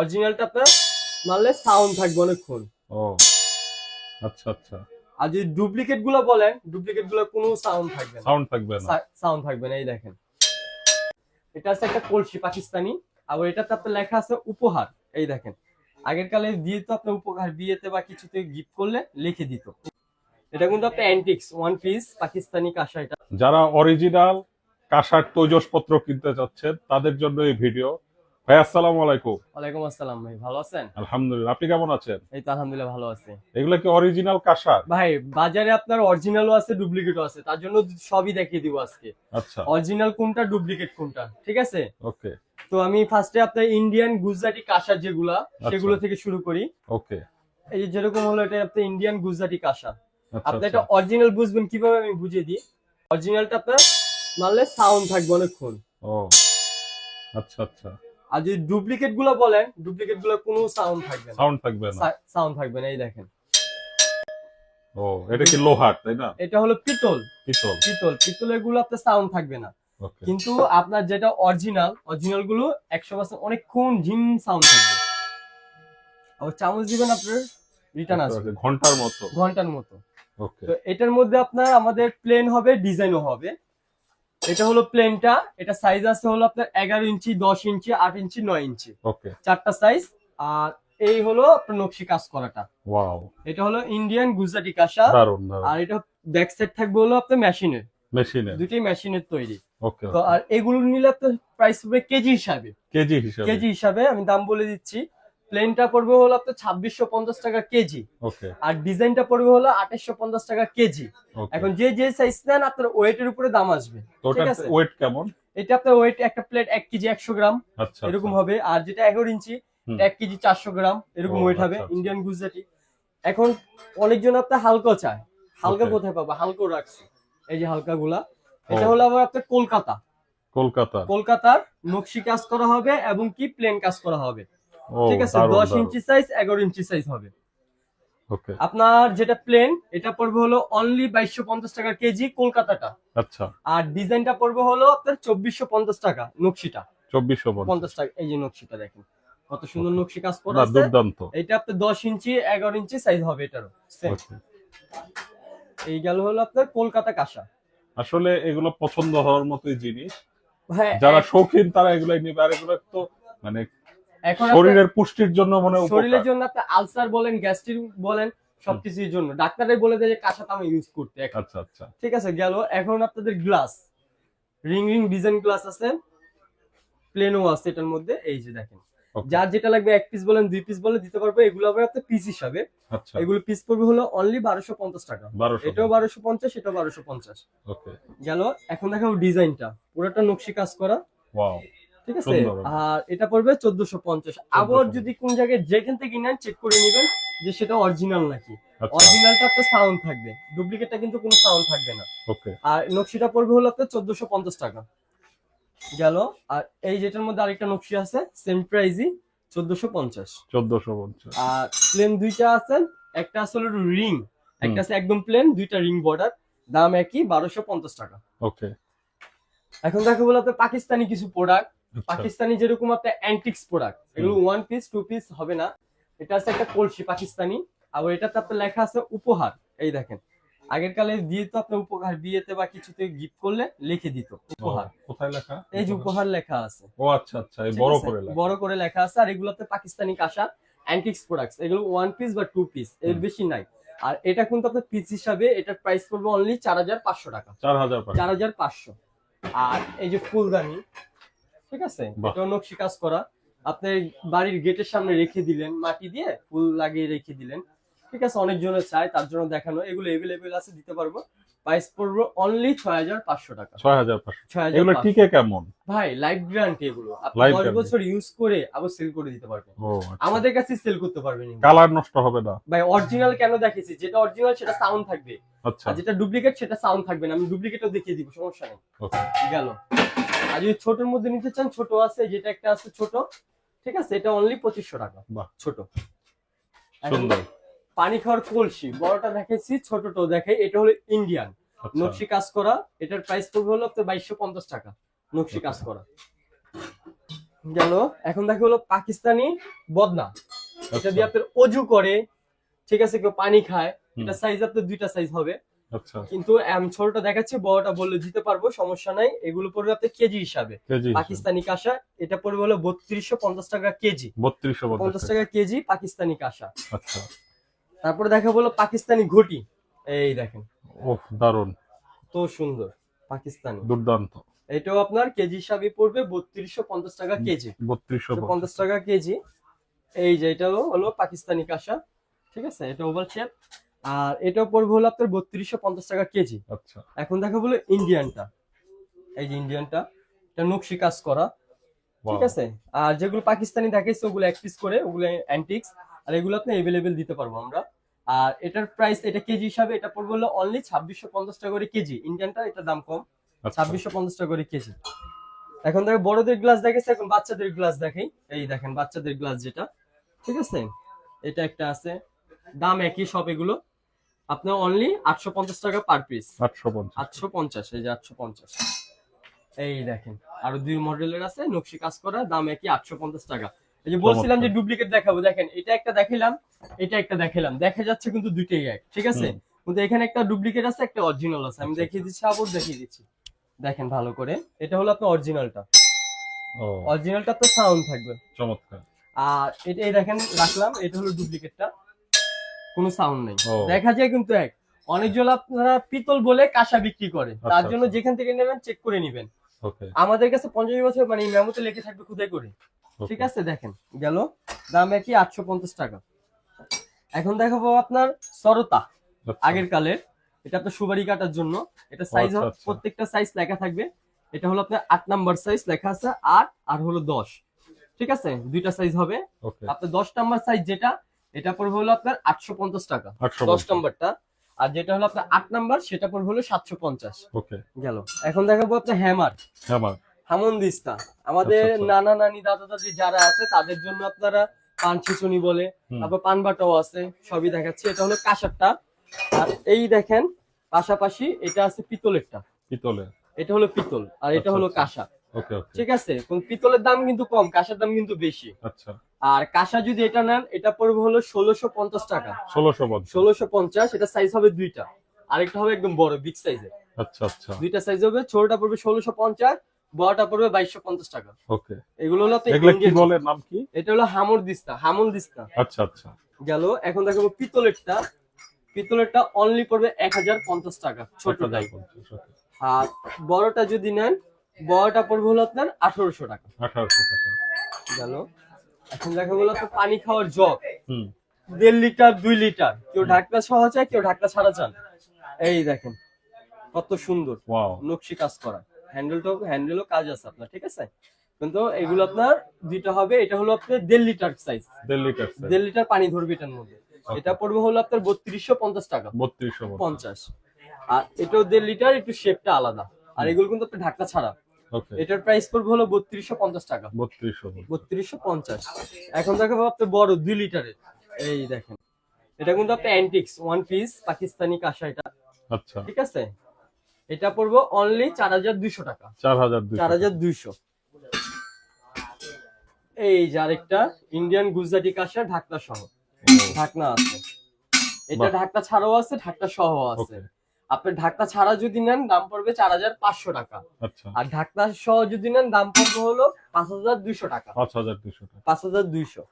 অরিজিনালটা আপনার মারলে সাউন্ড থাকবে অনেকক্ষণ। ও আচ্ছা আচ্ছা। আর যদি ডুপ্লিকেটগুলো বলেন ডুপ্লিকেটগুলো কোনো সাউন্ড থাকবে না। সাউন্ড থাকবে না। সাউন্ড থাকবে না এই দেখেন। এটা আছে একটা কলসি পাকিস্তানি। আর এটাতে আপনার লেখা আছে উপহার এই দেখেন। আগের কালে দিয়ে তো আপনার উপহার বিয়েতে বা কিছুতে গিফট করলে লিখে দিত। এটা কিন্তু আপনার অ্যান্টিক্স ওয়ান পিস পাকিস্তানি কাঁসা এটা। যারা অরিজিনাল কাঁসার তৈজসপত্র কিনতে চাচ্ছেন তাদের জন্য এই ভিডিও ভাই আসসালামু আলাইকুম। ওয়ালাইকুম আসসালাম ভাই ভালো আছেন? আলহামদুলিল্লাহ আপনি কেমন আছেন? এই তো আলহামদুলিল্লাহ ভালো আছে। এগুলো কি অরিজিনাল কাঁসার? ভাই বাজারে আপনার অরিজিনালও আছে ডুপ্লিকেটও আছে তার জন্য সবই দেখিয়ে দিব আজকে। আচ্ছা। অরিজিনাল কোনটা ডুপ্লিকেট কোনটা ঠিক আছে? ওকে। তো আমি ফার্স্টে আপনার ইন্ডিয়ান গুজরাটি কাঁসা যেগুলা সেগুলো থেকে শুরু করি। ওকে। এই যে যেরকম হলো এটা আপনার ইন্ডিয়ান গুজরাটি কাঁসা। আচ্ছা আপনি আচ্ছা এটা অরিজিনাল বুঝবেন কীভাবে আমি বুঝিয়ে দিই? অরিজিনালটা আপনার মারলে সাউন্ড থাকবে অনেকক্ষণ। ও আচ্ছা আচ্ছা। আর যদি ডুপ্লিকেটগুলো বলেন ডুপ্লিকেটগুলো কোনো সাউন্ড থাকবে না। সাউন্ড থাকবে না। সাউন্ড থাকবে না এই দেখেন। ও এটা কি লোহার তাই না? এটা হলো পিতল। পিতল। পিতল পিতলেরগুলো আপনার সাউন্ড থাকবে না। কিন্তু আপনার যেটা অরিজিনাল অরিজিনালগুলো একশো পার্সেন্ট অনেকক্ষণ ঝিম সাউন্ড থাকবে। আবার চামচ দিবেন আপনার রিটার্ন আসবে। ঘণ্টার মতো। ঘণ্টার মতো। তো এটার মধ্যে আপনার আমাদের প্লেন হবে ডিজাইনও হবে। এটা হলো প্লেনটা এটা সাইজ আছে হলো আপনার এগারো ইঞ্চি দশ ইঞ্চি আট ইঞ্চি নয় ইঞ্চি। ওকে চারটা সাইজ আর এই হলো আপনার নকশি কাজ করাটা। ওয়াও এটা হলো ইন্ডিয়ান গুজরাটি কাঁসা। আর এটা ব্যাক সাইড থাকবে হলো আপনার মেশিনের মেশিনে দুটি মেশিনের তৈরি। ওকে তো আর এগুলো নিলে আপনার প্রাইস পড়বে কেজি হিসাবে। কেজি হিসাবে। কেজি হিসাবে আমি দাম বলে দিচ্ছি। প্লেনটা পড়বে হলো আপনার ছাব্বিশশো পঞ্চাশ টাকা কেজি। আর ডিজাইনটা পড়বে হলো আঠাশশো পঞ্চাশ টাকা কেজি। এখন যে যে সাইজ নেন আপনার ওয়েটের উপরে দাম আসবে। ঠিক আছে। ওয়েট কেমন? এটা আপনার ওয়েট একটা প্লেট এক কেজি একশো গ্রাম। আচ্ছা এরকম আচ্ছা। হবে। আর যেটা এগারো ইঞ্চি এক কেজি চারশো গ্রাম। এরকম ওয়েট হবে। আচ্ছা, আচ্ছা। ইন্ডিয়ান গুজরাটি। এখন অনেকজন আপনার হালকা চায়। হালকা কোথায় পাবো? হালকা রাখছি। এই যে হালকা গুলা এটা। হলো আবার আপনার কলকাতা। কলকাতা কলকাতার নকশি কাজ করা হবে এবং কি প্লেন কাজ করা হবে। ঠিক আছে দারুণ, দশ দারুণ। ইঞ্চি সাইজ এগারো ইঞ্চি সাইজ হবে। ওকে আপনার যেটা প্লেন এটা পড়বে হলো অনলি বাইশশো পঞ্চাশ টাকা কেজি কলকাতাটা। আচ্ছা। আর ডিজাইনটা পড়বে হলো আপনার চব্বিশশো পঞ্চাশ টাকা নকশিটা। চব্বিশশো পঞ্চাশ। টাকা এই যে নকশিটা দেখেন কত সুন্দর নকশি কাজ করা আছে। দুর্দান্ত। এটা আপনার দশ ইঞ্চি এগারো ইঞ্চি সাইজ হবে এটারও। এই গেল হলো আপনার কলকাতা কাঁসা। আসলে এগুলো পছন্দ হওয়ার মতোই জিনিস। হ্যাঁ যারা শৌখিন তারা এগুলো নিবে। আর এগুলো তো মানে শরীরের পুষ্টির জন্য মনে শরীরের জন্য আপনার আলসার বলেন গ্যাস্ট্রিক বলেন সবকিছুর জন্য। ডাক্তাররাই বলে দেয় যে কাঁচা আমি ইউজ করতে। আচ্ছা আচ্ছা। ঠিক আছে গেল। এখন আপনাদের glass. Ring ring design glass আছে। প্লেনও আছে এটার মধ্যে। এই যে দেখেন. যার যেটা লাগবে এক পিস বলেন দুই পিস বলে দিতে পারব। এগুলো আবার আপনার পিস হিসাবে। আচ্ছা। এগুলো পিস পড়বে হলো অনলি বারোশো পঞ্চাশ টাকা। এটাও বারোশো পঞ্চাশ এটাও বারোশো পঞ্চাশ। ওকে গেল। এখন দেখাবো ডিজাইনটা। পুরোটা নকশি কাজ করা। ওয়াও ঠিক আছে? আর এটা পড়বে চোদ্দশো পঞ্চাশ। আবার যদি কোন জায়গায় যেখান থেকে নেন চেক করে নেবেন যে সেটা অরিজিনাল নাকি। অরিজিনালটা আপনার সাউন্ড থাকবে। ডুপ্লিকেটটা কিন্তু কোনো সাউন্ড থাকবে না। ওকে আর নকশিটা পড়বে হলো আপনার চোদ্দশো পঞ্চাশ টাকা। গেল। আর এই যেটার মধ্যে আরেকটা নকশি আছে সেম প্রাইজই চোদ্দশো পঞ্চাশ। চোদ্দশো পঞ্চাশ। আর প্লেন দুইটা আছে একটা আছে হলো রিং একটা আছে একদম প্লেন দুইটা রিং বর্ডার দাম একই বারোশো পঞ্চাশ টাকা। ওকে এখন দেখো বলো আপনার পাকিস্তানি কিছু প্রোডাক্ট পাকিস্তানি যেরকম একটা অ্যান্টিক্স প্রোডাক্ট এগুলো ওয়ান পিস টু পিস হবে না। এটা আছে একটা কলসি পাকিস্তানি আবার এটাতে আপনার লেখা আছে উপহার। এই দেখেন আগের কালে দিয়ে তো আপনার উপহার বিয়েতে বা কিছুতে গিফট করলে লিখে দিত উপহার। কোথায় লেখা? এই যে উপহার লেখা আছে। ও আচ্ছা আচ্ছা এই বড় করে লেখা। বড় করে লেখা আছে আর এগুলো আপনার পাকিস্তানি কাঁসা অ্যান্টিক্স প্রোডাক্টস এগুলো ওয়ান পিস বা টু পিস এর বেশি নাই। আর এটা কিন্তু আপনার পিস হিসাবে এটার প্রাইস পড়বে অনলি চার হাজার পাঁচশো টাকা। চার হাজার চার হাজার পাঁচশো। আর এই যে ফুলদানি ঠিক আছে? নকশি কাজ করা। আপনি বাড়ির গেটের সামনে রেখে দিলেন মাটি দিয়ে ফুল লাগিয়ে রেখে দিলেন। ঠিক আছে অনেকজনের চাই তার জন্য দেখানো। এগুলো এভেলেবেল আছে দিতে পারব। প্রাইস পড়বে অনলি ছয় হাজার পাঁচশো টাকা। ছয় হাজার পাঁচশো এগুলো। টিকে কেমন? ভাই লাইফ গ্যারান্টি এগুলো। আপনি দশ। বছর ইউজ করে আবার সেল করে দিতে পারবেন। ও আমাদের কাছে সেল করতে পারবেন। কালার নষ্ট হবে না। ভাই অরিজিনাল কেন দেখেছি? যেটা অরিজিনাল সেটা সাউন্ড থাকবে। আচ্ছা। আর যেটা ডুপ্লিকেট সেটা সাউন্ড থাকবে না। আমি ডুপ্লিকেটও দেখিয়ে দিব সমস্যা নেই। গেল। আর যদি ছোটর মধ্যে নিতে চান ছোট আছে যেটা একটা আছে ছোট ঠিক আছে? এটা অনলি পঁচিশশো টাকা। বাহ। ছোট। সুন্দর। পানি খাওয়ার কলসি বড়টা দেখাইছি ছোটটাও দেখাই এটা হলো ইন্ডিয়ান আচ্ছা। নকশি কাজ করা এটার প্রাইস পড়বে হলো আপনার বাইশশো পঞ্চাশ টাকা নকশি কাজ করা। গেল এখন দেখো হলো পাকিস্তানি বদনা। এটা আচ্ছা। দিয়ে আপনার অজু করে ঠিক আছে? কেউ পানি খায় এটা সাইজ আপনার দুইটা সাইজ হবে। আচ্ছা কিন্তু আমি ছোটটা দেখাচ্ছি বড়টা বললে দিতে পারব সমস্যা নাই। এগুলো পড়বে আপনার কেজি হিসাবে। পাকিস্তানি কাঁসা এটা পড়বে হলো বত্রিশশো পঞ্চাশ টাকা কেজি। বত্রিশশো পঞ্চাশ টাকা কেজি পাকিস্তানি কাঁসা। আচ্ছা। তারপরে দেখা বলো পাকিস্তানি ঘটি। এই দেখেন। ওহ দারুণ তো সুন্দর পাকিস্তানি। দুর্দান্ত। এটাও আপনার কেজি হিসাবে পড়বে বত্রিশশো পঞ্চাশ টাকা কেজি। বত্রিশশো পঞ্চাশ। টাকা কেজি। এই যে এটাও হলো পাকিস্তানি কাঁসা। ঠিক আছে এটা ওভার শেপ আর এটা পড়বে হলো আপনার বত্রিশশো পঞ্চাশ টাকা কেজি। আচ্ছা। এখন দেখা বলো ইন্ডিয়ানটা। এই যে ইন্ডিয়ানটা এটা নকশি কাজ করা। ঠিক আছে? আর যেগুলো পাকিস্তানি দেখাইছে ওগুলো এক পিস করে ওগুলো অ্যান্টিক্স আর এগুলো আপনি এভেলেবেল দিতে পারব আমরা। আর এটার প্রাইস এটা কেজি হিসাবে এটা পড়বে হলো অনলি ছাব্বিশশো পঞ্চাশ টাকা করে কেজি। ইন্ডিয়ানটা এটার দাম কম আচ্ছা। ছাব্বিশশো পঞ্চাশ টাকা করে কেজি। এখন দেখো বড়দের গ্লাস দেখেছে এখন বাচ্চাদের গ্লাস দেখাই। এই দেখেন বাচ্চাদের গ্লাস যেটা। ঠিক আছে? এটা একটা আছে। দাম একই সব এগুলো। আপনার অনলি আটশো পঞ্চাশ টাকা পার পিস আটশো পঞ্চাশ। আটশো পঞ্চাশ এই যে আটশো পঞ্চাশ। এই দেখেন আরও দুই মডেলের আছে নকশি কাজ করা দাম একই আটশো পঞ্চাশ টাকা। এই যে বলছিলাম যে ডুপ্লিকেট দেখাবো দেখেন এটা একটা দেখিলাম এটা একটা দেখিলাম দেখা যাচ্ছে কিন্তু দুইটাই এক ঠিক আছে? কিন্তু এখানে একটা ডুপ্লিকেট আছে একটা অরিজিনাল আছে। আমি আচ্ছা, দেখিয়ে দিচ্ছি আবার দেখিয়ে দিচ্ছি। দেখেন ভালো করে এটা হলো আপনার অরিজিনালটা অরিজিনালটা তো সাউন্ড থাকবে। চমৎকার। আর এটা এই দেখেন রাখলাম এটা হলো ডুপ্লিকেটটা কোনো সাউন্ড নেই। দেখা যায় কিন্তু এক অনেকজন আপনারা পিতল বলে কাঁসা বিক্রি করে। তার আচ্ছা, জন্য আচ্ছা। যেখান থেকে নেবেন চেক করে নেবেন। আমাদের কাছে পঞ্চাশ বছর মানে মেমোতে লেখে থাকবে খুদাই করে। ঠিক আছে দেখেন গেল। দাম একই আটশো পঞ্চাশ টাকা। এখন দেখাবো আপনার সরতা আগের কালের। এটা আপনার সুবারি কাটার জন্য। এটা সাইজ আচ্ছা, আচ্ছা। প্রত্যেকটা সাইজ লেখা থাকবে। এটা হলো আপনার আট নাম্বার সাইজ লেখা আছে আট আর হলো দশ। ঠিক আছে দুইটা সাইজ হবে। আপনার দশ নাম্বার সাইজ যেটা এটা পড়বে হলো আপনার আটশো পঞ্চাশ টাকা। দশ নম্বরটা। আর যেটা হলো আপনার আট নাম্বার সেটা পড়বে হলো সাতশো পঞ্চাশ। গেল। এখন দেখাবো আপনার হ্যামার। হ্যামার। হামন্দিস্তা। আমাদের আচ্ছা, আচ্ছা। নানা নানি দাদা দাদি যারা আছে তাদের জন্য আপনারা পান ছিচুনি বলে তারপর পান বাটাও আছে সবই দেখাচ্ছি। এটা হলো কাঁসারটা। আর এই দেখেন পাশাপাশি এটা আছে পিতলেরটা। পিতলের। এটা হলো পিতল আর এটা আচ্ছা, হলো। কাঁসা। ঠিক আছে? পিতলের দাম কিন্তু কম কাঁসার দাম কিন্তু বেশি। আচ্ছা। আর কাঁসা যদি এটা নেন এটা পড়বে হলো ষোলোশো পঞ্চাশ টাকা। ষোলোশো ষোলোশো পঞ্চাশ এটা সাইজ হবে দুইটা। আরেকটা হবে একদম বড় বিগ সাইজের আচ্ছা আচ্ছা। দুইটা সাইজ হবে ছোটটা পড়বে ষোলোশো পঞ্চাশ বড়টা পড়বে বাইশশো পঞ্চাশ টাকা। ওকে। এগুলো হলো আপনার এগুলা কি Indian- বলে? নাম কি? এটা হলো হামর দিস্তা হামল দিস্তা। আচ্ছা আচ্ছা। গেল এখন দেখাবো পিতলেরটা। পিতলেরটা অনলি পড়বে এক হাজার পঞ্চাশ টাকা ছোটটাই 1050, আর বড়টা যদি নেন বড়টা পড়বে হলো আপনার আঠারোশো টাকা। আঠারোশো টাকা। গেল। এখন দেখা গেলো আপনার পানি খাওয়ার জগ। দেড় লিটার দুই লিটার। কেউ ঢাকনা সহ চায় কেউ ঢাকনা ছাড়া চান এই দেখেন কত সুন্দর। নকশি কাজ করা। হ্যান্ডেলটাও হ্যান্ডেলও কাজ আছে আপনার ঠিক আছে? কিন্তু এগুলো আপনার দুইটা হবে এটা হলো আপনার দেড় লিটার সাইজ দেড় লিটার দেড় লিটার পানি ধরবে এটার মধ্যে। এটা পড়বে হলো আপনার বত্রিশশো পঞ্চাশ টাকা। বত্রিশশো পঞ্চাশ। আর এটাও দেড় লিটার একটু শেপটা আলাদা। আর এগুলো কিন্তু আপনার ঢাকনা ছাড়া। এটার প্রাইস পড়বে হলো বত্রিশশো পঞ্চাশ টাকা। বত্রিশশো বত্রিশশো পঞ্চাশ। এখন দেখাবো আপনার বড় দুই লিটারের। এই দেখেন এটা কিন্তু আপনার অ্যান্টিক্স ওয়ান পিস পাকিস্তানি কাঁসা এটা। আচ্ছা। ঠিক আছে? এটা পড়ব অনলি চার হাজার দুইশো টাকা। চার হাজার চার হাজার দুইশো। এই যে আরেকটা ইন্ডিয়ান গুজরাটি কাঁসা ঢাকনা সহ। ঢাকনা আছে। এটা। ঢাকনা ছাড়াও আছে ঢাকনা সহ আছে। ওকে আপনার ঢাকনা ছাড়া যদি নেন দাম পড়বে চার হাজার পাঁচশো টাকা। আচ্ছা। আর ঢাকনা সহ যদি নেন দাম পড়বে হলো পাঁচ হাজার দুইশো টাকা। পাঁচ হাজার টাকা। পাঁচ হাজার দুইশো।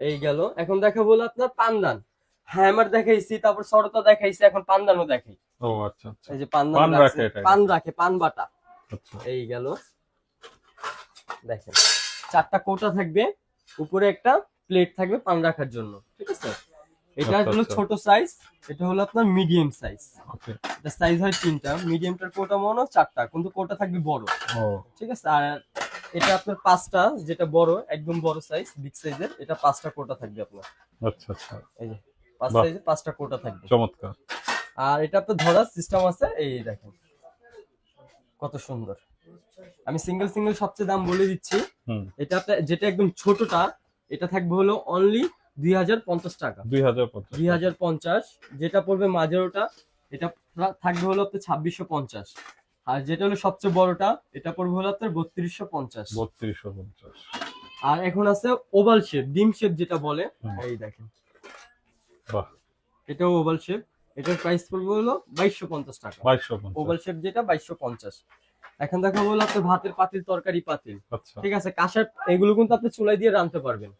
এই গেল। এখন দেখা বলো আপনার পান্দান। হ্যামার দেখাইছি তারপর সরতা দেখাইছি এখন পান্দানও দেখাই। ও আচ্ছা আচ্ছা। এই যে পান্দান পান রাখছে, রাখে পান রাখে পান বাটা। আচ্ছা। এই গেল। দেখেন চারটা কোটা থাকবে উপরে একটা প্লেট থাকবে পান রাখার জন্য। ঠিক আছে? এটা আচ্ছা, হলো আচ্ছা। ছোট সাইজ এটা হলো আপনার মিডিয়াম সাইজ ওকে। এটা সাইজ হয় তিনটা মিডিয়ামটার কোটা মনে হয় চারটা কিন্তু কোটা থাকবে বড়। ও। ঠিক আছে? আর এটা আপনার পাঁচটা যেটা বড় একদম বড় সাইজ বিগ সাইজের এটা পাঁচটা কোটা থাকবে আপনার। আচ্ছা আচ্ছা। এই যে পাঁচ। সাইজে পাঁচটা কোটা থাকবে। চমৎকার। আর এটা আপনার ধরার সিস্টেম আছে এই দেখেন। কত সুন্দর। আমি সিঙ্গেল সিঙ্গেল সবচেয়ে দাম বলে দিচ্ছি। এটা যেটা একদম ছোটটা এটা থাকবে হলো অনলি দুই হাজার পঞ্চাশ টাকা। দুই হাজার পঞ্চাশ। দুই হাজার পঞ্চাশ যেটা পড়বে মাঝেরোটা এটা থাকবে হলো আপনার ছাব্বিশশো পঞ্চাশ। আর যেটা হলো সবচেয়ে বড়টা এটা পড়বে হলো আপনার বত্রিশশো পঞ্চাশ। বত্রিশশো পঞ্চাশ। আর এখন আছে ওভাল শেপ ডিম শেপ যেটা বলে এই দেখেন। বাহ। এটাও ওভাল শেপ এটার প্রাইস পড়বে হলো বাইশশো পঞ্চাশ টাকা। বাইশশো ওভাল শেপ যেটা বাইশশো পঞ্চাশ। এখন দেখা হলো আপনার ভাতের পাতিল তরকারি পাতিল। আচ্ছা। ঠিক আছে কাঁসার এগুলো কিন্তু আপনি চুলাই দিয়ে রাঁধতে পারবেন।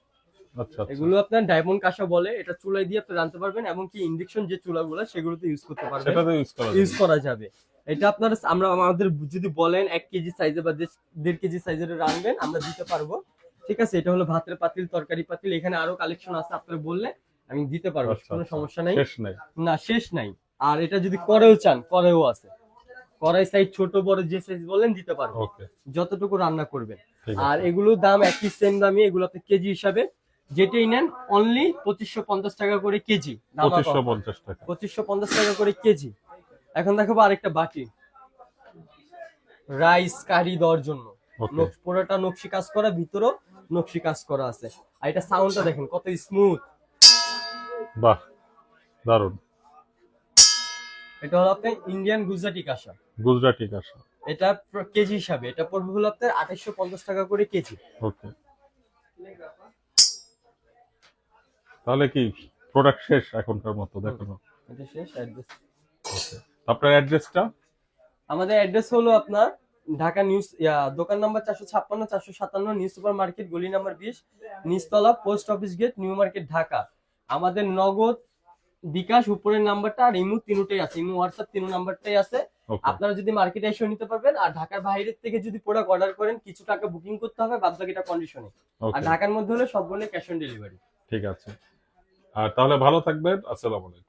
এগুলো আপনার ডায়মন্ড কাঁসা বলে এটা চুলাই দিয়ে আপনি রাঁধতে পারবেন এবং কি ইন্ডাকশন যে চুলাগুলো সেগুলোতে ইউজ করতে পারবেন। সেটাতে ইউজ করা যাবে। এটা আপনার আমরা আমাদের যদি বলেন এক কেজি সাইজে বা দেড়- কেজি সাইজের রাখবেন আমরা দিতে পারব। ঠিক আছে? এটা হলো ভাতের পাতিল তরকারি পাতিল। এখানে আরও কালেকশন আছে আপনারা বললে আমি দিতে পারব আচ্ছা, কোনো আচ্ছা। সমস্যা নাই। শেষ নেই? না শেষ নাই। আর এটা যদি করেও চান করেও আছে। কড়াই সাইজ ছোট বড় যে সাইজ বলেন দিতে পারব। যতটুকু রান্না করবেন। আর এগুলোর দাম একই সেম দামি এগুলো আপনি কেজি হিসাবে যেটাই নেন অনলি পঁচিশশো পঞ্চাশ টাকা করে কেজি পঁচিশশো পঞ্চাশ টাকা। পঁচিশশো পঞ্চাশ টাকা করে কেজি। এখন দেখাবো আরেকটা বাটি। রাইস কারি দেওয়ার জন্য। পুরোটা নকশি কাজ করা ভিতরেও নকশি কাজ করা আছে। আর এটা সাউন্ডটা দেখেন কত স্মুথ বাহ দারুণ এটা হলো আপনার ইন্ডিয়ান গুজরাটি কাঁসা। গুজরাটি কাঁসা। এটা কেজি হিসাবে এটা পড়বে হলো আপনার আঠাইশশো পঞ্চাশ টাকা করে কেজি। ওকে তাহলে কি প্রোডাক্ট শেষ এখনকার মতো দেখানো? এটা শেষ অ্যাড্রেস আপনার অ্যাড্রেসটা আমাদের অ্যাড্রেস হলো আপনার ঢাকা নিউজ দোকান নাম্বার চারশো ছাপ্পান্ন চারশো সাতান্ন নিউ সুপার মার্কেট গলি নাম্বার বিশ নিচতলা post office gate new market Dhaka. আমাদের নগদ বিকাশ উপরের নাম্বারটা আর ইমু তিনটাই আছে। ইমু হোয়াটসঅ্যাপ তিন নাম্বারটাই আছে। আপনারা যদি মার্কেটে এসে নিতে পারবেন আর ঢাকার বাইরের থেকে যদি প্রোডাক্ট অর্ডার করেন কিছু টাকা বুকিং করতে হবে বাদ বাকিটা কন্ডিশনে আর ঢাকার মধ্যে হলে সব বলে ক্যাশ অন ডেলিভারি ঠিক আছে। আর তাহলে ভালো থাকবেন আসসালামু আলাইকুম।